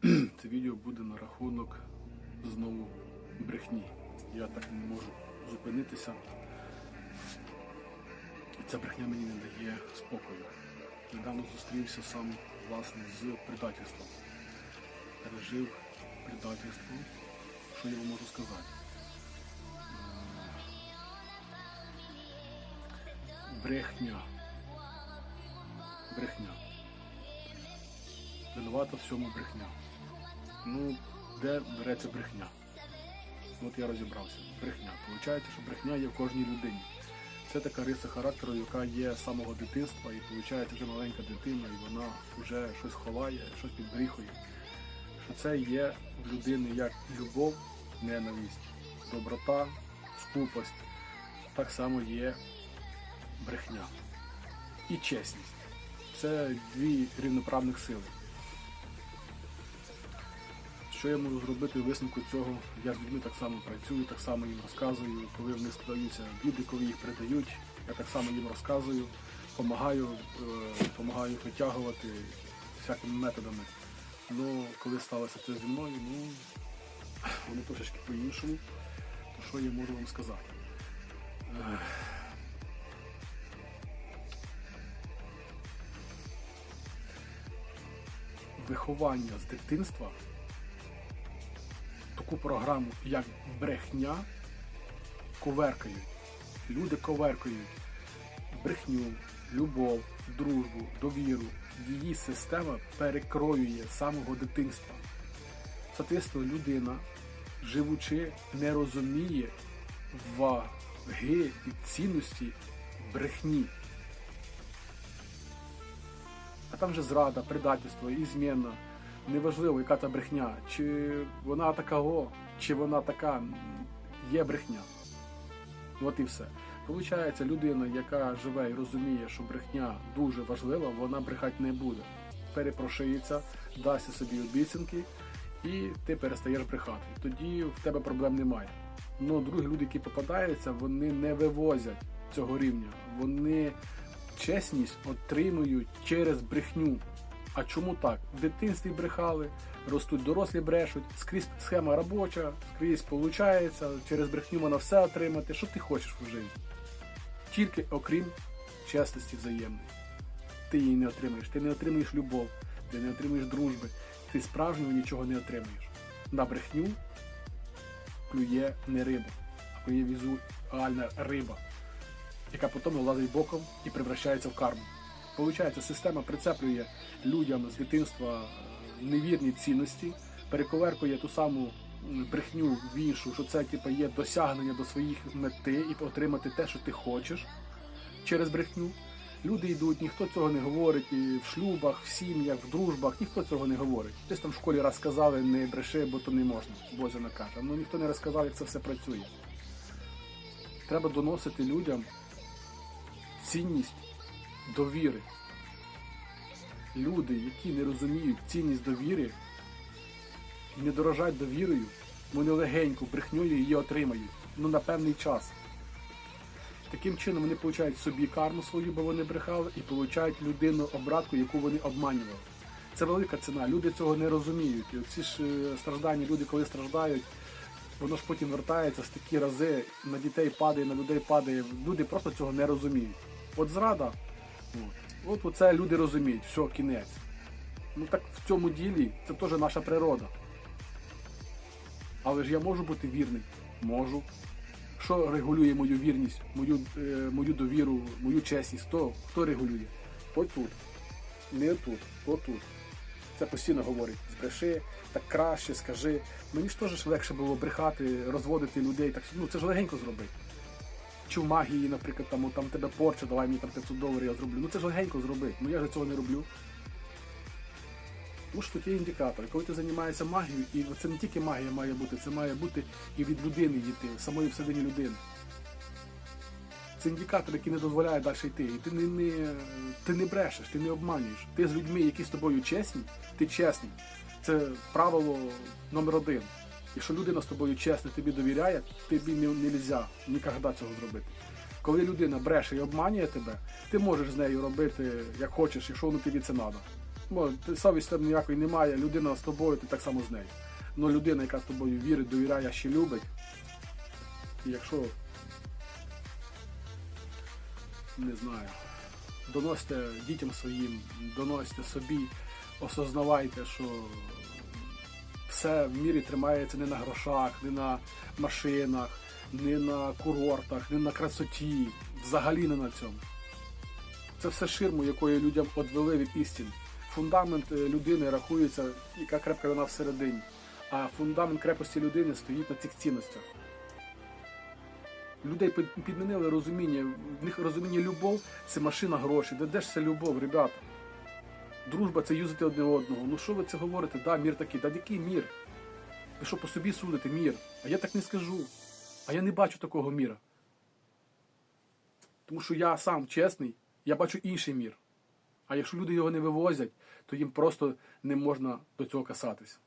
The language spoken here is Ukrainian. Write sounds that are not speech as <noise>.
<clears throat> Це відео буде на рахунок знову брехні. Я так не можу зупинитися. Ця брехня мені не дає спокою. Недавно зустрівся сам власне з предательством. Пережив предательство. Що я вам можу сказати? Е, Брехня. Брехня. Винувата в цьому брехня. Ну, де береться брехня? От я розібрався. Брехня. Получається, що брехня є в кожній людині. Це така риса характеру, яка є з самого дитинства, і виходить вже маленька дитина, і вона вже щось ховає, щось підбріхує. Що це є в людини як любов, ненависть, доброта, скупость. Так само є брехня і чесність. Це дві рівноправних сили. Що я можу зробити в висновку цього? Я з людьми так само працюю, так само їм розказую, коли в них складаються біди, коли їх придають, я так само їм розказую, допомагаю, допомагаю їх витягувати всякими методами. Ну, коли сталося це зі мною, ну воно трошечки по-іншому, то що я можу вам сказати? Виховання з дитинства таку програму, як брехня, коверкають. Люди коверкають брехню, любов, дружбу, довіру. Її система перекроює з самого дитинства. Соответственно, людина, живучи, не розуміє ваги і цінності брехні. А там же зрада, предательство, і зміна. Неважливо, яка та брехня, чи вона такого, чи вона така, є брехня. От і все. Получається, людина, яка живе і розуміє, що брехня дуже важлива, вона брехати не буде. Перепрошиється, дасть собі обіцянки, і ти перестаєш брехати. Тоді в тебе проблем немає. Ну, другі люди, які попадаються, вони не вивозять цього рівня. Вони чесність отримують через брехню. А чому так? В дитинстві брехали, ростуть дорослі брешуть, скрізь схема робоча, скрізь виходить, через брехню можна все отримати. Що ти хочеш в житті? Тільки окрім чесності взаємної. Ти її не отримаєш. Ти не отримаєш любов, ти не отримаєш дружби, ти справжнього нічого не отримаєш. На брехню клює не риба, а клює візуальна риба, яка потім вилазить боком і превращається в карму. Получається, система прицеплює людям з дитинства е, невірні цінності, перековеркує ту саму брехню в іншу, що це типу, є досягнення до своїх мети і отримати те, що ти хочеш через брехню. Люди йдуть, ніхто цього не говорить і в шлюбах, в сім'ях, в дружбах, ніхто цього не говорить. Десь там в школі раз сказали, не бреши, бо то не можна. Боже накаже. Ну ніхто не розказав, як це все працює. Треба доносити людям цінність довіри. Люди, які не розуміють цінність довіри, не дорожать довірою, вони легенько брехньою її отримають. Ну на певний час. Таким чином вони получають собі карму свою, бо вони брехали, і получають людину обратку, яку вони обманювали. Це велика ціна. Люди цього не розуміють. І ці ж е, страждання, люди, коли страждають, воно ж потім вертається з такі рази, на дітей падає, на людей падає. Люди просто цього не розуміють. От зрада, от, от це люди розуміють, все, кінець. Ну так в цьому ділі це теж наша природа. Але ж я можу бути вірний? Можу. Що регулює мою вірність, мою, е, мою довіру, мою чесність? Хто, хто регулює? Отут. Не тут, отут. Це постійно говорить, збреши, так краще, скажи. Мені ж теж легше було брехати, розводити людей. Так, ну це ж легенько зробити. Чи в магії, наприклад, там, там тебе порча, давай мені там 500 доларів я зроблю. Ну це ж легенько зробити. Ну я ж цього не роблю. Тому що тут є індикатор. Коли ти займаєшся магією, і це не тільки магія має бути, це має бути і від людини йти, самої всередині людини. Це індикатор, який не дозволяє далі йти. І ти не, не, ти не брешеш, ти не обманюєш. Ти з людьми, які з тобою чесні, ти чесний. Це правило номер один. Якщо людина з тобою чесна, тобі довіряє, тобі не, можна ніколи цього зробити. Коли людина бреше і обманює тебе, ти можеш з нею робити як хочеш, якщо воно тобі це треба. Ти совісті там ніякої немає, людина з тобою, ти так само з нею. Ну людина, яка з тобою вірить, довіряє, ще любить. І якщо не знаю, доносите дітям своїм, доносите собі, осознавайте, що все в мірі тримається не на грошах, не на машинах, не на курортах, не на красоті, взагалі не на цьому. Це все ширму, якою людям одвели від істин. Фундамент е, людини рахується, яка крепка вона всередині. А фундамент крепості людини стоїть на цих цінностях. Людей підмінили розуміння. В них розуміння любов це машина грошей. Де, де ж це любов, ребята? Дружба це юзати одне одного. Ну що ви це говорите? Да, мір такий. Да який мір? Ви що по собі судите мір? А я так не скажу. А я не бачу такого міра. Тому що я сам чесний, я бачу інший мір. А якщо люди його не вивозять, то їм просто не можна до цього касатись.